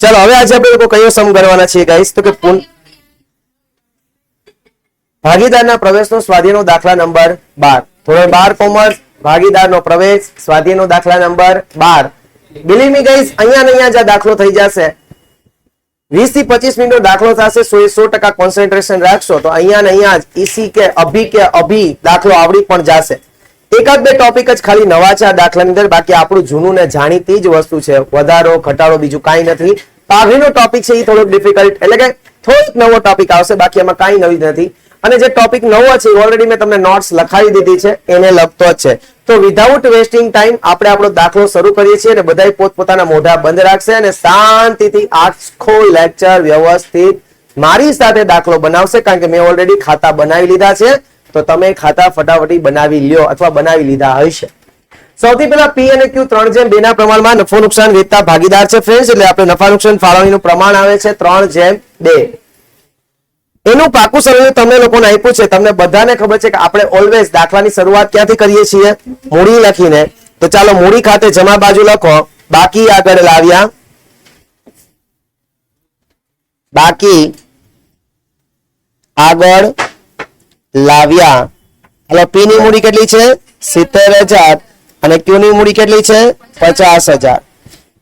ચાલો, હવે આજે આપણે લોકો કયો સમ ગણવાના છીએ ગાઈસ તો કે પૂન ભાગીદારના પ્રવેશનો સ્વાધ્યાયનો દાખલા નંબર બાર. ધોરણ બાર કોમર્સ, ભાગીદારનો પ્રવેશ સ્વાધ્યાયનો દાખલા નંબર બાર. બિલીવ મી ગાઈસ અહીંયા ને અહીંયા જ દાખલો થઈ જશે. વીસથી પચીસ મિનિટનો દાખલો થશે, સો સો ટકા કોન્સન્ટ્રેશન રાખશો, તો અહીંયા ને અહીંયા જ ઈસી કે અભી કે અભી દાખલો આવડી પણ જશે. એકાદ બે ટોપિક જ ખાલી નવા છે આ દાખલાની અંદર. બાકી આપણું જૂનું ને જાણીતી જ વસ્તુ છે. વધારો, ઘટાડો, બીજું કાંઈ નથી. પાઘડીનો ટોપિક છે એ થોડોક ડિફિકલ્ટ એટલે કે થોડોક નવો ટોપિક આવશે. બાકી એમાં કાંઈ નવી નથી. અને જે ટોપિક નવો છે ઓલરેડી મેં તમને નોટ્સ લખાવી દીધી છે. એને લગતો જ છે. તો વિધાઉટ વેસ્ટિંગ ટાઈમ આપણે આપણો દાખલો શરૂ કરીએ છીએ અને બધા પોતપોતાના મોઢા બંધ રાખશે અને શાંતિથી આખો લેક્ચર વ્યવસ્થિત મારી સાથે દાખલો બનાવશે. કારણ કે મેં ઓલરેડી ખાતા બનાવી લીધા છે. તો તમે ખાતા ફટાફટી બનાવી લ્યો અથવા બનાવી લીધા હશે સૌથી પહેલા પી અને ક્યુ ત્રણ જેમ બે પ્રમાણમાં નફો નુકસાન વેચતા ભાગીદાર છે ફ્રેન્ડ્સ એટલે આપણે નફા નુકસાન ફાળવણીનું પ્રમાણ આવે છે ત્રણ જેમ બે. એનું પાકું સરળ તમને લોકોને આપ્યું છે. તમને બધાને ખબર છે કે આપણે ઓલવેઝ દાખલાની શરૂઆત ક્યાંથી કરીએ છીએ? મૂડી લખીને. તો ચાલો મૂડી ખાતે જમા બાજુ લખો. બાકી આગળ લાવ્યા. બાકી આગળ લાવ્યા. એટલે પી ની મૂડી કેટલી છે? સિત્તેર હજાર. અને ક્યુ ની મૂડી કેટલી છે? પચાસ હજાર.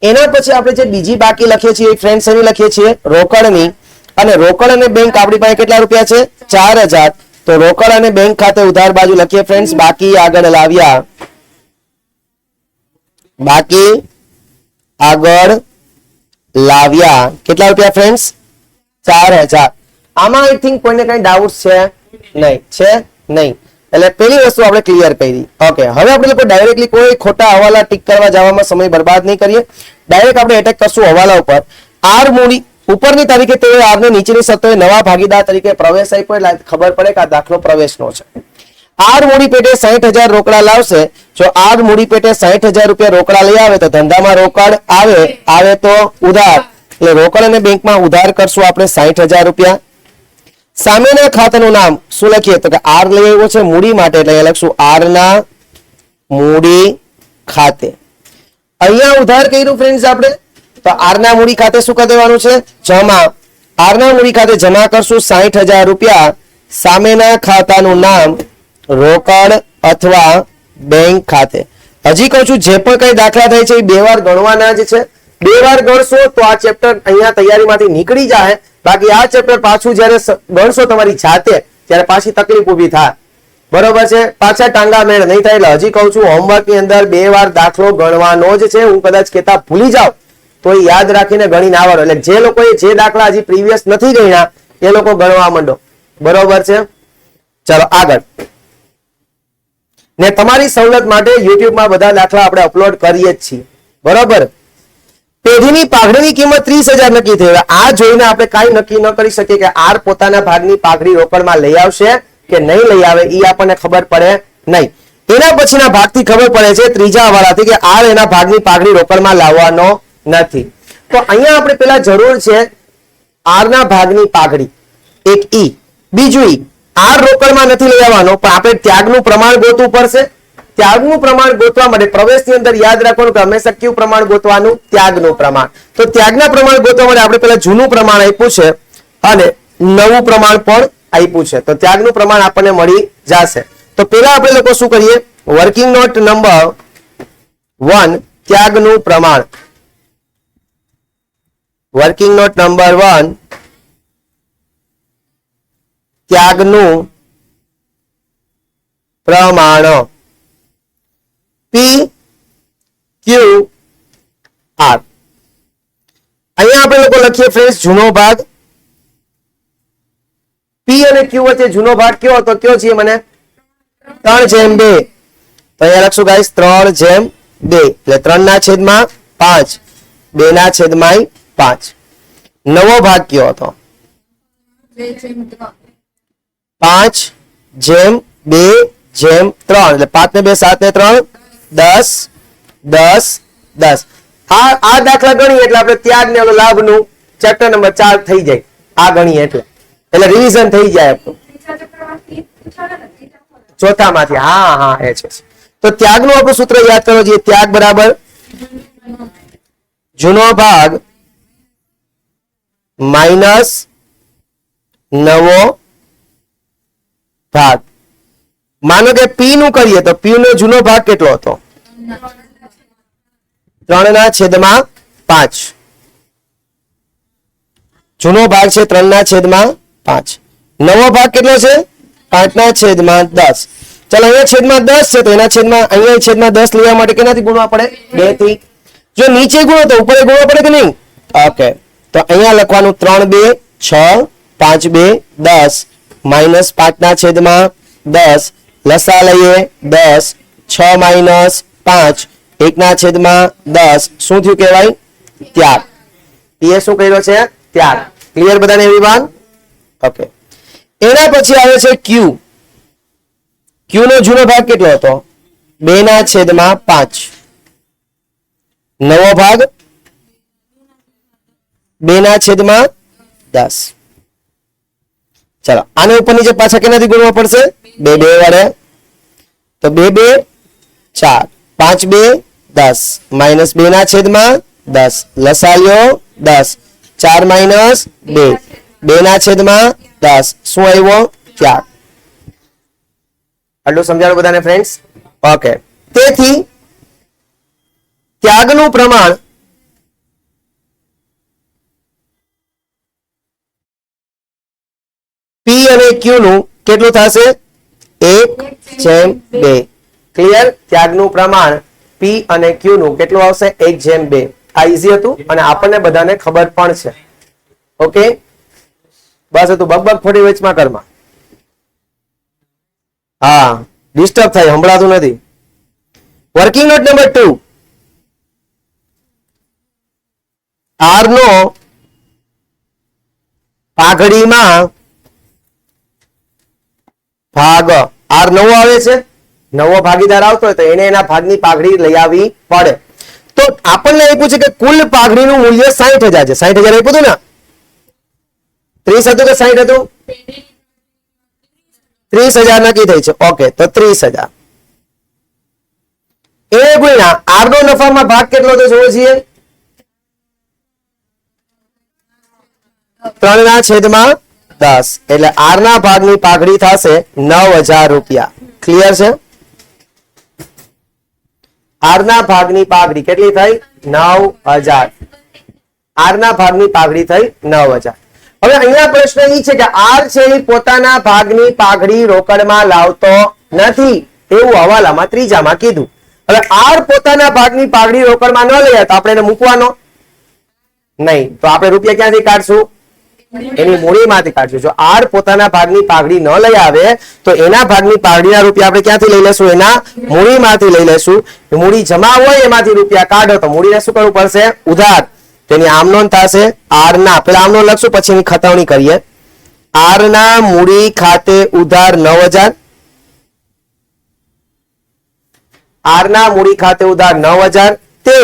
એના પછી આપણે જે બીજી બાકી લખીએ છીએ ફ્રેન્ડ્સ એની લખીએ છીએ, રોકડની. અને રોકડ અને બેંક આપણી પાસે કેટલા રૂપિયા છે? ચાર હજાર. તો રોકડ અને બેંક ખાતે ઉધાર બાજુ લખીએ ફ્રેન્ડ્સ બાકી આગળ લાવ્યા. બાકી આગળ લાવ્યા. કેટલા રૂપિયા ફ્રેન્ડ્સ ચાર હજાર. આમાં આઈ થિંક કોઈને કઈ ડાઉટ છે. નહીં, છે નહીં. એટલે પેલી વસ્તુ આપણે ક્લિયર કરી. ઓકે હવે આપણે લોકો ડાયરેક્ટલી કોઈ ખોટા હવાલા ટીક કરવા જવામાં સમય બરબાદ નહીં કરીએ. ડાયરેક્ટ આપણે એટેક કરશું હવાલા ઉપર. આર મૂડી, ઉપરની તારીખે તેઓ આરને નીચેની સત્તાએ નવા ભાગીદાર તરીકે પ્રવેશ આપ્યો, એટલે ખબર પડે કે આ દાખલો પ્રવેશનો છે. આર મૂડી પેટે સાહીઠ હજાર રોકડા લાવશે. જો આર મૂડી પેટે સાહીઠ હજાર રૂપિયા રોકડા લઈ આવે તો ધંધામાં રોકડ આવે આવે તો ઉધાર. એટલે રોકડ અને બેંકમાં ઉધાર કરશું આપણે સાહીઠ હજાર રૂપિયા. સામેના ખાતાનું નામ શું લખીએ તો કે આર લઈ આવ્યો છે મૂડી માટે એટલે અહીંયા લખશું આર ના મૂડી ખાતે. અહીંયા ઉધાર કર્યું ફ્રેન્ડ્સ આપણે, તો આર ના મૂડી ખાતે શું કરી દેવાનું છે? જમા. આર ના મૂડી ખાતે જમા કરશું સાહીઠ હજાર રૂપિયા. સામેના ખાતાનું નામ રોકડ અથવા બેંક ખાતે. હજી કહું છું, જે પણ કઈ દાખલા થાય છે, એ બે વાર ગણવાના જ છે. બે વાર ગણશો તો આ ચેપ્ટર અહીંયા તૈયારીમાંથી નીકળી જાય. બાકી આ ચેપ્ટર પાછું જ્યારે ગણશો તમારી જાતે, ત્યારે પાછી તકલીફ ઊભી થાય. બરોબર છે? પાછા ટાંગા મેળ નહીં થાય એટલે હજી કહું છું હોમવર્કની અંદર બે વાર દાખલો ગણવાનો જ છે. હું કદાચ કેતા ભૂલી જાઉં, તો યાદ રાખીને ગણીને આવડો એટલે જે લોકોએ જે દાખલા હજી પ્રીવિયસ નથી ગણ્યા, એ લોકો ગણવા માંડો. બરોબર છે? ચલો, આગળ. ને તમારી સવલત માટે યુટ્યુબમાં બધા દાખલા આપણે અપલોડ કરીએ જ છીએ. બરોબર? પેઢીની પાઘડીની કિંમત ત્રીસ હજાર નક્કી થઈ. આ જોઈને આપણે કાંઈ નક્કી ન કરી શકીએ કે આર પોતાના ભાગની પાઘડી રોકડમાં લઈ આવશે કે નહીં લઈ આવે એ આપણને ખબર પડે નહીં. એના પછીના ભાગથી ખબર પડે છે ત્રીજા વાળાથી કે આર એના ભાગની પાઘડી રોકડમાં લાવવાનો નથી. તો અહીંયા આપણે પેલા જરૂર છે આર ના ભાગની પાઘડી. એક ઈ. બીજું ઈ. આર રોકડમાં નથી લઈ આવવાનો, પણ આપણે ત્યાગનું પ્રમાણ ગોતવું પડશે. ત્યાગનું પ્રમાણ ગોતવા માટે પ્રવેશની અંદર યાદ રાખવાનું કે હંમેશા કયું પ્રમાણ ગોતવાનું? ત્યાગનું પ્રમાણ. તો ત્યાગના પ્રમાણ ગોતવા માટે આપણે પેલા જૂનું પ્રમાણ આપ્યું છે અને નવું પ્રમાણ પણ આપ્યું છે. તો ત્યાગનું પ્રમાણ આપણને મળી જશે. તો પેલા આપણે લોકો શું કરીએ? વર્કિંગ નોટ નંબર વન, ત્યાગનું પ્રમાણ. વર્કિંગ નોટ નંબર વન, ત્યાગનું પ્રમાણ. પી અહીંયા આપણે લોકો લખીએ ફ્રેન્ડ જૂનો ભાગ. પી અને ક્યુ વચ્ચે જૂનો ભાગ કયો હતો? કયો છે મને? ત્રણ જેમ બે. તો અહીંયા લખશું ગાઈસ ત્રણ જેમ બે. એટલે ત્રણ ના છેદમાં પાંચ. બે ના છેદમાં પાંચ. નવો ભાગ કયો હતો? પાંચ જેમ બે જેમ ત્રણ. એટલે પાંચ ને બે સાત ને ત્રણ. દસ દસ દસ. આ દાખલા ગણીએ એટલે આપણે ત્યાગ ને લાભનું ચેપ્ટર નંબર ચાર થઈ જાય. આ ગણીએ એટલે. એટલે રિવિઝન થઈ જાય આપણું. ચોથામાંથી. હા હા, એ છે. તો ત્યાગનું આપણું સૂત્ર યાદ કરો જોઈએ ત્યાગ બરાબર? જૂનો ભાગ માઇનસ નવો ભાગ. માનો કે પી નું કરીએ તો પી નો જૂનો ભાગ કેટલો હતો? ત્રણ ના છેદમાં પાંચ. જૂનો ભાગ છે ત્રણ ના છેદમાં પાંચ. નવો ભાગ કેટલો છે? પાંચ ના છેદમાં દસ. ચાલો, અહીંયા છેદમાં દસ છે તો એના છેદમાં અહીંયા છેદમાં દસ લેવા માટે કેનાથી ગુણવા પડે? બેથી. જો નીચે ગુણો તો ઉપર ગુણવા પડે કે નહીં? ઓકે. તો અહીંયા લખવાનું ત્રણ બે છ પાંચ બે દસ. માઇનસ પાંચ ના છેદમાં દસ. લસા લઈએ દસ, છ માઇનસ પાંચ, એકના છેદમાં દસ. શું થયું કહેવાય? ત્યાગ એ શું કર્યો છે? ત્યાગ ક્લિયર બધાને એવી ઓકે એના પછી આવે છે ક્યુ ક્યુ નો જૂનો ભાગ કેટલો હતો? બે ના છેદમાં પાંચ. નવો ભાગ? બે ના છેદમાં દસ. ચાલો, આને ઉપર નીચે પાછા કેનાથી ગુણવા પડશે? બે બે વડે તો બે બે, ચાર. પાંચ, બે, દસ. માઇનસ બે ના છેદમાં દસ. લસાયો દસ. ચાર માઇનસ બે. બે ના છેદમાં દસ. શું આવ્યો? ચાર. આટલું સમજાણું બધાને ફ્રેન્ડ્સ ઓકે તેથી ત્યાગનું પ્રમાણ ક્યુ કેટલું થશે? એક જેમ બે. ક્લિયર ત્યાગનું પ્રમાણ પી અને ક્યુ નું કેટલું આવશે? એક, જેમ બે. આ ઈઝી હતું અને આપણને બધાને ખબર પણ છે. ઓકે બસ હતું. બકબક થોડી વેચમાં કરમાં. હા. ડિસ્ટર્બ થાય. સંભળાતું નથી. Working note number two R નો પાઘડીમાં ભાગ આર નવો આવે છે. નવો ભાગીદાર આવતો હોય તો એને એના ભાગની પાઘડી લઈ આવવી પડે. તો આપણને આપ્યું છે કે કુલ પાઘડીનું મૂલ્ય સાહીઠ હજાર છે. સાહીઠ હજાર આપ્યું હતું ને. ત્રીસ હતું કે સાહીઠ હતું? ત્રીસ હજાર નક્કી થઈ છે. ઓકે, તો ત્રીસ હજાર. એ ગુણ્યા આર નો નફામાં ભાગ કેટલો તો જોવો છીએ? ત્રણ ના છેદમાં દસ. એટલે આર ના ભાગની પાઘડી થશે નવ હજાર રૂપિયા. ક્લિયર છે? આર ના ભાગની પાઘડી કેટલી થઈ? નવ હજાર. આર ના ભાગની પાઘડી થઈ નવ હજાર. હવે અહીંયા પ્રશ્ન એ છે કે આર છે એ પોતાના ભાગની પાઘડી રોકડમાં લાવતો નથી. એવું હવાલામાં ત્રીજામાં કીધું. હવે આર પોતાના ભાગની પાઘડી રોકડમાં ન લઈએ તો આપણે એને મૂકવાનો? નહીં. તો આપણે રૂપિયા ક્યાંથી કાઢશું? એની મૂડીમાંથી કાઢજો. જો આર પોતાના ભાગની પાઘડી ન લઈ આવે, તો એના ભાગની પાઘડીના રૂપિયા આપણે ક્યાંથી લઈ લેશું? એના મૂડીમાંથી લઈ લેશું. મૂડી જમા હોય એમાંથી રૂપિયા કાઢો, તો મૂડીને શું કરવું પડશે? ઉધાર. તેની આમનોન થશે આર ના પેલા આમ લખશું, પછી એની ખતવણી કરીએ. આર ના મૂડી ખાતે ઉધાર નવ હજાર. આર ના મૂડી ખાતે ઉધાર નવ હજાર. તે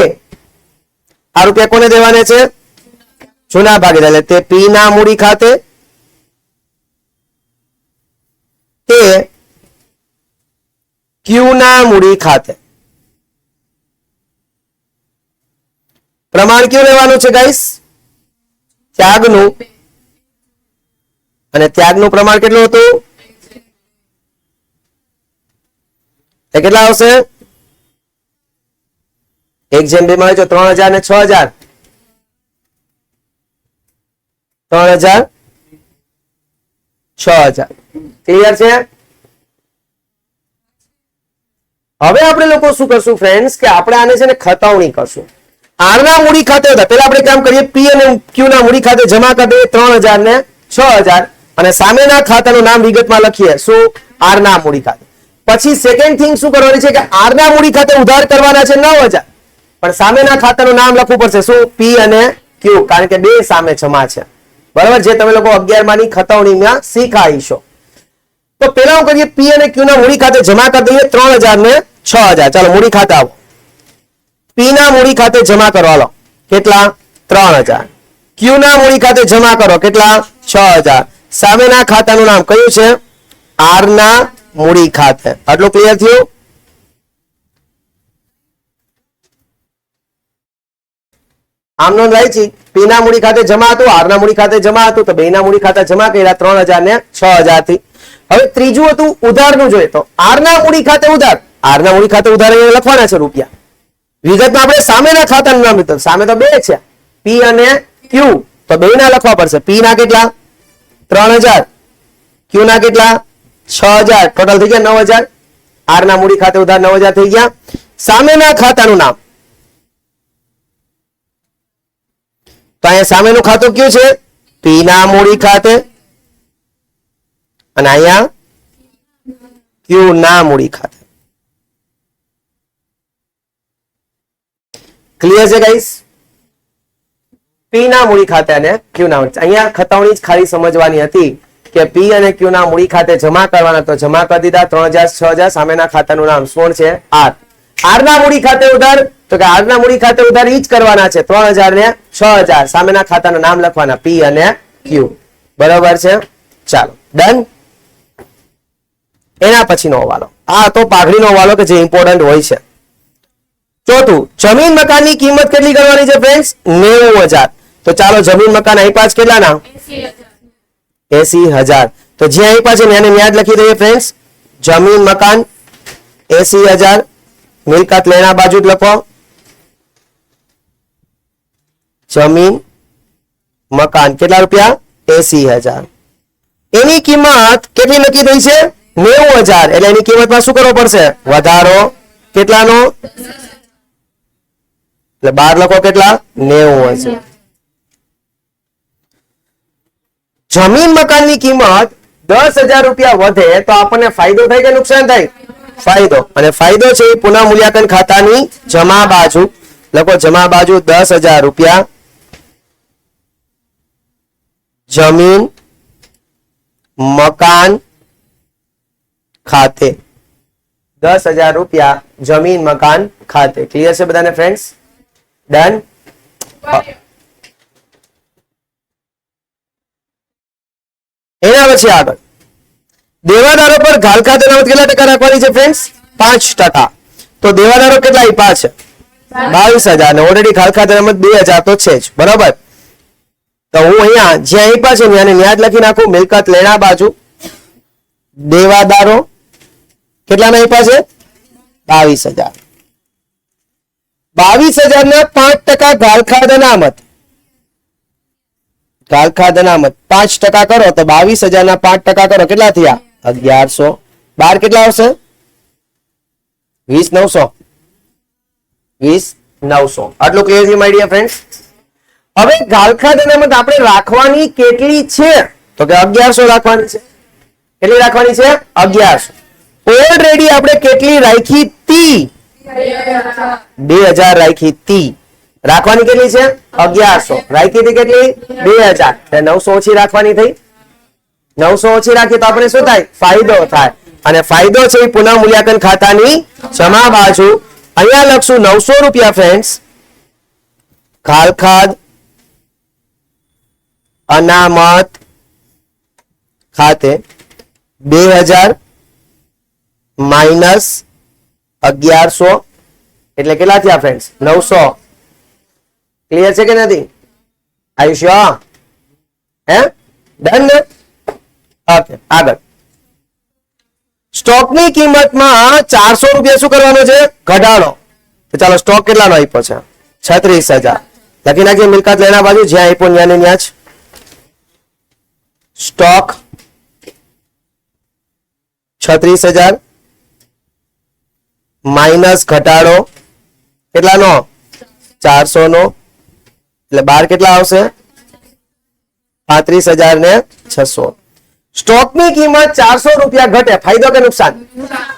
આ રૂપિયા કોને દેવાને છે? જૂના ભાગીદાર એટલે તે પી ના મૂડી ખાતે તે ક્યુ ના મૂડી ખાતે. પ્રમાણ કયું લેવાનું છે ગાઈસ ત્યાગનું. અને ત્યાગનું પ્રમાણ કેટલું હતું? કેટલા આવશે? એક જેમ બે મળે છે ત્રણ હજાર ને છ હજાર. ત્રણ હજાર, છ હજાર. ક્લિયર છે? હવે આપણે લોકો શું કરશું ફ્રેન્ડ્સ કે આપણે આને છે ને ખતવણી કરશું. આર ના મૂડી ખાતે હતા પેલા આપણે કામ કરીએ પી અને ક્યુ ના મૂડી ખાતે જમા કરી દઈએ ત્રણ હજાર ને છ હજાર અને સામેના ખાતાનું નામ વિગતમાં લખીએ, શું? આર ના મૂડી ખાતે. પછી સેકન્ડ થિંગ શું કરવાની છે કે આર ના મૂડી ખાતે ઉધાર કરવાના છે નવ હજાર. પણ સામેના ખાતાનું નામ લખવું પડશે, શું? પી અને ક્યુ કારણ કે બે સામે જમા છે. બરાબર? જે તમે લોકો અગિયાર માની ખતવણીમાં શીખાઈશો. તો પેલા હું કરીએ પી અને ક્યુ ના મૂડી ખાતે જમા કરી દઈએ ત્રણ હજાર ને છ હજાર. ચાલો, મૂડી ખાતે આવો. પી ના મૂડી ખાતે જમા કરવા લો. કેટલા? ત્રણ હજાર. ક્યુ ના મૂડી ખાતે જમા કરો. કેટલા? છ હજાર. સામેના ખાતાનું નામ કયું છે? આર ના મૂડી ખાતે. આટલું ક્લિયર થયું? આમ નોંધ વાંચી પી ના મૂડી ખાતે જમા હતું આરના મૂડી ખાતે જમા હતું તો બેના મૂડી ખાતે જમા કર્યા ત્રણ હજાર ને છ હજારથી હવે ત્રીજું હતું ઉધારનું જોઈએ તો. આરના મૂડી ખાતે ઉધાર. આરના મૂડી ખાતે ઉધાર લખવાના છે રૂપિયા. વિગતમાં આપણે સામેના ખાતાનું નામ લીધું સામે તો બે છે. પી અને ક્યુ. તો બે ના લખવા પડશે. પી ના કેટલા? ત્રણ હજાર. ક્યુ ના કેટલા? છ હજાર. ટોટલ થઈ ગયા નવ હજાર. આર ના મૂડી ખાતે ઉધાર નવ હજાર થઈ ગયા. સામેના ખાતાનું નામ. તો અહીંયા સામેનું ખાતું કયું છે? પી ના મૂડી ખાતે. અને અહીંયા ક્યુ ના મૂડી ખાતે. ક્લિયર છે ગાઈસ પી ના મૂડી ખાતે અને ક્યુ ના અહીંયા ખતવણી જ ખાલી સમજવાની હતી કે પી અને ક્યુ ના મૂડી ખાતે જમા કરવાના તો જમા કરી દીધા ત્રણ હજાર, છ હજાર. સામેના ખાતાનું નામ શું છે? આર. આર ના મૂડી ખાતે ઉધાર તો કે આર મૂડી ખાતે ઉધાર ઈ જ કરવાના છે. ત્રણ હજાર ને છ હજાર. સામેના ખાતાના નામ લખવાના. પી અને ક્યુ બરોબર છે? ચાલો. ડન એના પછીનો હવાલો. આ તો પાઘડીનો હવાલો કે જે ઇમ્પોર્ટન્ટ હોય છે. ચોથું, જમીન મકાનની કિંમત કેટલી કરવાની છે ફ્રેન્ડ્સ નેવું હજાર. તો ચાલો, જમીન મકાન અહીં છે કેટલાના? એસી હજાર. તો જ્યાં અહીં છે એને યાદ લખી દઈએ ફ્રેન્ડ્સ જમીન મકાન, એસી હજાર. મિલકત લેણા બાજુ જ લખો. જમીન, મકાન, કેટલા રૂપિયા? એસી હજાર. એની કિંમત કેટલી નક્કી થઈ છે? નેવું હજાર. એટલે એની કિંમતમાં શું કરવો પડશે? વધારો. કેટલાનો? એટલે બાર લખો કેટલા? નેવું હજાર જમીન, મકાનની કિંમત દસ હજાર રૂપિયા વધે તો આપણને ફાયદો થાય કે નુકસાન થાય? ફાયદો. અને ફાયદો છે પુનઃ મૂલ્યાંકન ખાતાની જમા બાજુ. લખો જમા બાજુ દસ હજાર રૂપિયા જમીન, મકાન ખાતે. દસ હજાર રૂપિયા જમીન, મકાન ખાતે. ક્લિયર છે બધાને ફ્રેન્ડ્સ ડન એના પછી આગળ. દેવાદારો પર ઘાલ ખાતે અનામત કેટલા ટકા રાખવાની છે ફ્રેન્ડ્સ પાંચ ટકા. તો દેવાદારો કેટલા આપ્યા છે? બાવીસ હજાર ને ઓલરેડી ઘાલ ખાતે નમત બે હજાર તો છે જ. બરાબર? તો હું અહીંયા જ્યાં આપ્યા છે ત્યાં યાદ લખી નાખું. મિલકત લેણા બાજુ. દેવાદારો. કેટલાના આપ્યા છે? બાવીસ હજાર. બાવીસ હજાર ના પાંચ ટકા ગાલખાદ અનામત. ગાલખાદ અનામત. પાંચ ટકા કરો તો બાવીસ હજાર ના પાંચ ટકા કરો. કેટલા થયા? અગિયારસો. બાર કેટલા આવશે? વીસ નવસો. વીસ નવસો. આટલું ક્લિયર થયું માય ડિયર ફ્રેન્ડ હવે ગાલખાદ અનામત આપણે રાખવાની કેટલી છે? તો કે અગિયારસો રાખવાની છે. કેટલી રાખવાની છે? અગિયારસો. ઓલરેડી આપણે કેટલી રાખી તી? બે હજાર રાખી તી. રાખવાની કેટલી છે? અગિયારસો. રાખી હતી કેટલી? બે હજાર. નવસો ઓછી રાખવાની થઈ. નવસો ઓછી રાખીએ તો આપણે શું થાય? ફાયદો થાય. અને ફાયદો છે એ પુનઃ મૂલ્યાંકન ખાતાની જમા બાજુ. અહીંયા લખશું નવસો રૂપિયા ફ્રેન્ડ્સ. ખાલખાદ અનામત ખાતે બે હજાર માઇનસ અગિયારસો. એટલે કેટલા થયા ફ્રેન્ડ્સ નવસો. ક્લિયર છે કે નથી? આયુષ્ય હે? ડન ને? ઓકે આગળ. સ્ટોકની કિંમતમાં ચારસો રૂપિયા શું કરવાનો છે? ઘટાડો. તો ચાલો, સ્ટોક કેટલાનો આપ્યો છે? છત્રીસ હજાર. લખી નાખીએ, મિલકત લેના બાજુ. જ્યાં આપ્યો ત્યાં ને ત્યાં જ સ્ટોક છત્રીસ હજાર, માઇનસ ઘટાડો કેટલાનો? ચારસો નો એટલે બાર કેટલા આવશે? પાંત્રીસ હજાર ને છસો. સ્ટોકની કિંમત ચારસો રૂપિયા ઘટે. ફાયદો કે નુકસાન?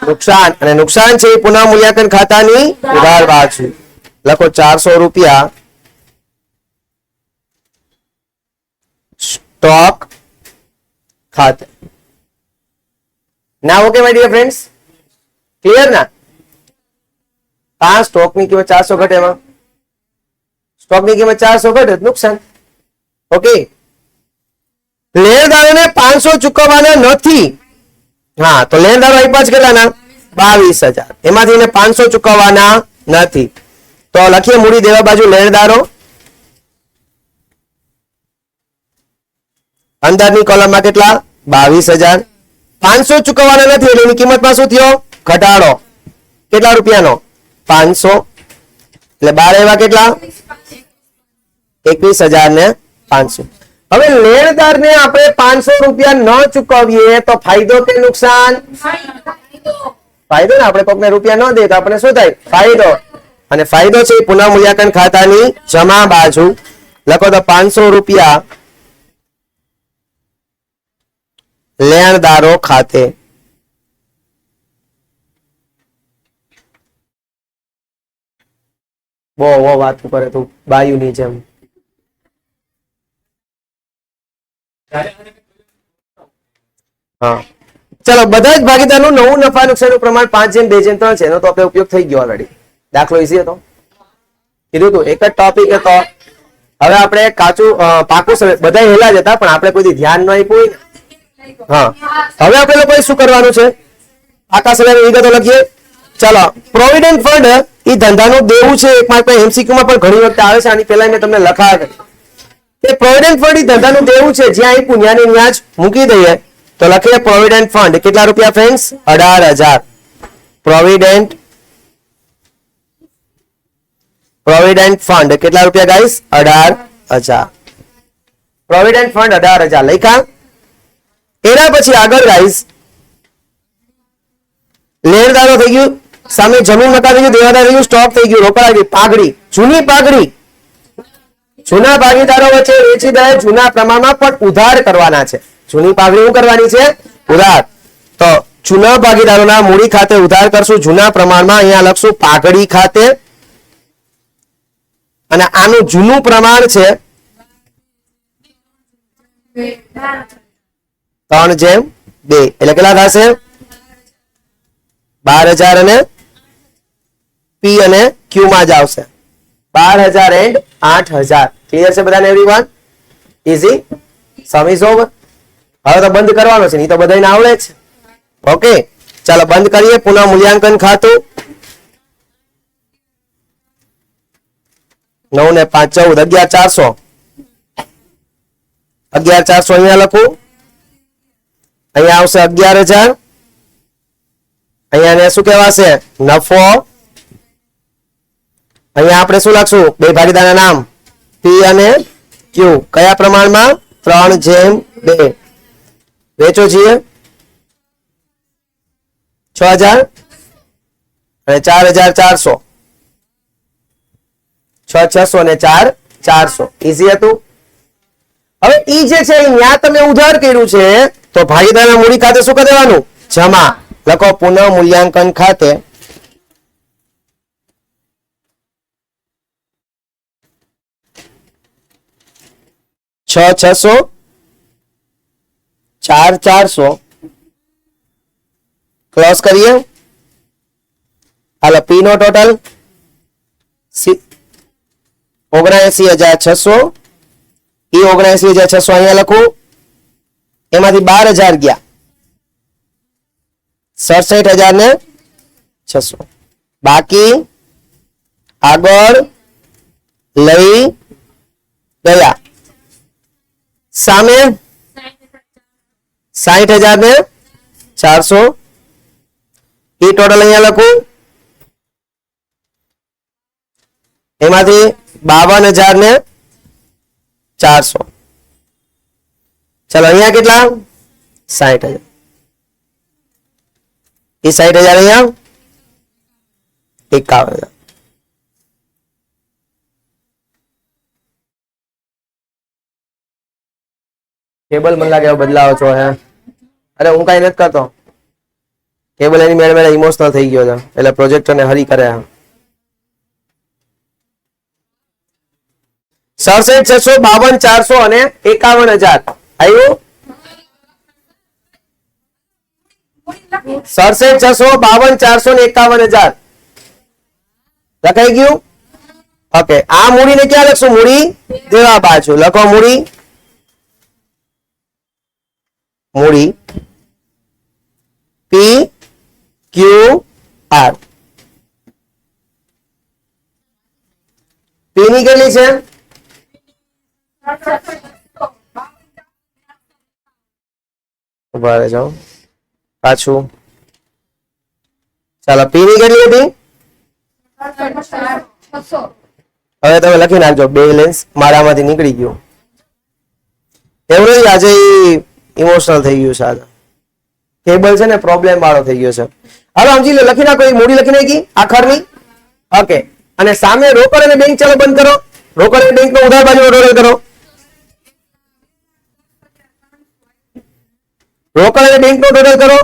નુકસાન. અને નુકસાન છે એ પુનઃ મૂલ્યાંકન ખાતાની ઉધાર બાજુ લખો ચારસો રૂપિયા. સ્ટોક ખાતે. ના okay my dear friends clear ના? આ સ્ટોકની કિંમત ચારસો ઘટે એમાં. સ્ટોકની કિંમત ચારસો ઘટે નુકસાન. ઓકે લેણદારોને પાંચસો ચૂકવવાના નથી. હા, તો લેણદારો આપ્યા છે કેટલાના? બાવીસ હજાર. એમાંથી એને પાંચસો ચૂકવવાના નથી. તો લખીએ મૂડી દેવા બાજુ લેણદારો અંદરની કોલમમાં કેટલા? બાવીસ હજાર. પાંચસો ચૂકવવાના નથી એટલે એની કિંમતમાં શું થયો? ઘટાડો. કેટલા રૂપિયાનો? પાંચસો. એટલે બાર એવા કેટલા? એકવીસ હજાર ને પાંચસો. હવે લેણદાર ને આપણે પાંચસો રૂપિયા ન ચૂકવીએ તો ફાયદો કે નુકસાન? ફાયદો ને, આપણે કોકને રૂપિયા ન દે તો આપણે શું થાય? ફાયદો. અને ફાયદો છે પુનઃ મૂલ્યાંકન ખાતાની જમા બાજુ. લખો તો પાંચસો રૂપિયા લેણદારો ખાતે. બહુ બહુ વાત કરે તું બાયુની જેમ. હા. ચલો, બધા જ ભાગીદારનું નવું નફા નુકસાનનું પ્રમાણ પાંચ જેમ, બે જેમ, ત્રણ છે, એનો તો આપણે ઉપયોગ થઈ ગયો ઓલરેડી દાખલો ઈઝી હતો. કીધું તું, એક જ ટોપિક હતો. હવે આપણે કાચું પાકું બધા હેલા જ હતા, પણ આપણે કોઈ ધ્યાન ન આપ્યું હા. હવે આપણે લોકોએ શું કરવાનું છે? આકાશ વિગતો લખીએ ચાલો પ્રોવિડન્ટ ફંડ એ ધંધાનું દેવું છે. એક માત્ર એમસીક્યુ માં પણ ઘણી વખત આવે છે. આની પહેલા મેં તમને લખા કે પ્રોવિડન્ટ ફંડ એ ધંધાનું દેવું છે. જ્યાં એ પુણ્યાની ન્યાજ મૂકી દઈએ. તો લખીએ પ્રોવિડન્ટ ફંડ કેટલા રૂપિયા ફ્રેન્ડ્સ અઢાર હજાર. પ્રોવિડન્ટ પ્રોવિડન્ટ ફંડ કેટલા રૂપિયા ગાઈસ અઢાર હજાર. પ્રોવિડન્ટ ફંડ અઢાર હજાર. લખ્યા? એના પછી આગળ ગાઈસ લેણદારો થઈ ગયું, સામે જમીન મકાન થઈ ગયું, દેવાદાર થઈ ગયું સ્ટોક થઈ ગયું રોકડા ગયું પાઘડી, જૂની પાઘડી. જૂના ભાગીદારો વચ્ચે વેચી દે જૂના પ્રમાણમાં પણ ઉધાર કરવાના છે. જૂની પાઘડી શું કરવાની છે? ઉધાર. તો જૂના ભાગીદારોના મૂડી ખાતે ઉધાર કરશું, જૂના પ્રમાણમાં અહીંયા લખશું, પાઘડી ખાતે. અને આનું જૂનું પ્રમાણ છે ત્રણ જેમ બે. એટલે કેટલા થશે? બાર હજાર અને પી અને ક્યુ માં જ આવશે. બાર હજાર એન્ડ આઠ હજાર. ક્લિયર છે બધાને એવરીવન ઇઝી સમી ઇઝ હવે? તો બંધ કરવાનો છે નહીં તો બધાને આવડે જ ઓકે ચાલો, બંધ કરીએ. પુનઃ મૂલ્યાંકન ખાતું. નવ ને પાંચ, ચૌદ. અગિયાર, ચારસો. અગિયાર, ચારસો અહીંયા લખું. અહીંયા આવશે અગિયાર હજાર. અહીંયા શું કહેવાશે? નફો. અહીંયા આપણે શું લખશું? બે ભાગીદારના નામ. પી અને ક્યુ કયા પ્રમાણમાં? ત્રણ જેમ બે. વેચો છીએ છ હજાર અને ચાર હજાર ચારસો. છ છસો ને ચાર ચારસો. ઈઝી હતું? હવે ઈ જે છે, ઈ તમે ઉધાર કર્યું છે તો ભાગીદારના મૂડી ખાતે શું કરી દેવાનું? જમા. લખો પુનઃ મૂલ્યાંકન ખાતે. છ છસો ચાર ચારસો. ક્લોઝ કરીએ. હાલો પી નો ટોટલ ઓગણસી હજાર છસો. ઈ ઓગણસી હજાર છસો અહીંયા લખું. એમાંથી બાર હજાર ગયા. સડસઠ હજાર ને છસો. બાકી આગળ લઈ ગયા. સામે સાહીઠ હજાર ને ચારસો. એ ટોટલ અહીંયા લખું. એમાંથી બાવન હજાર ને ચારસો. ચલો, અહીંયા કેટલા? સાઠ હજાર. એ સાઠ હજાર અહીંયા એકાવન હજાર. કેબલ મને લાગે બદલાવો છો, હે? અરે, હું કઈ નથી કરતો. કેબલ એની મેળે મેળે ઇમોશનલ થઈ ગયો છે. એટલે પ્રોજેક્ટર ને હરી કરે સડસઠ છસો બાવન ચારસો અને એકાવન હજાર. આવ્યું? સડસઠ છસો બાવન ચારસો ને એકાવન હજાર. લખાઈ ગયું? ઓકે. આ મૂડીને ક્યાં લખશું? મૂડી? દેવા બાજુ લખો મૂડી. મૂડી. પી ક્યુ આર પી ની કેટલી છે? ઊભા રહેજો પાછું. ચાલો પીવી કેટલી હતી હવે તમે લખી નાખજો, બેલેન્સ મારામાંથી નીકળી ગયું. એવું નહીં આજે ઇમોશનલ થઈ ગયું છે આજે. કેબલ છે ને પ્રોબ્લેમ વાળો થઈ ગયો છે. હાલો સમજી લો લખી નાખો એ મૂડી લખી નાખી, આખરની. ઓકે અને સામે રોકડ અને બેંક ચાલો બંધ કરો. રોકડ અને બેંક નો ઉધાર બાજુ કરો. રોકડ અને બેંકનો ટોટલ કરો.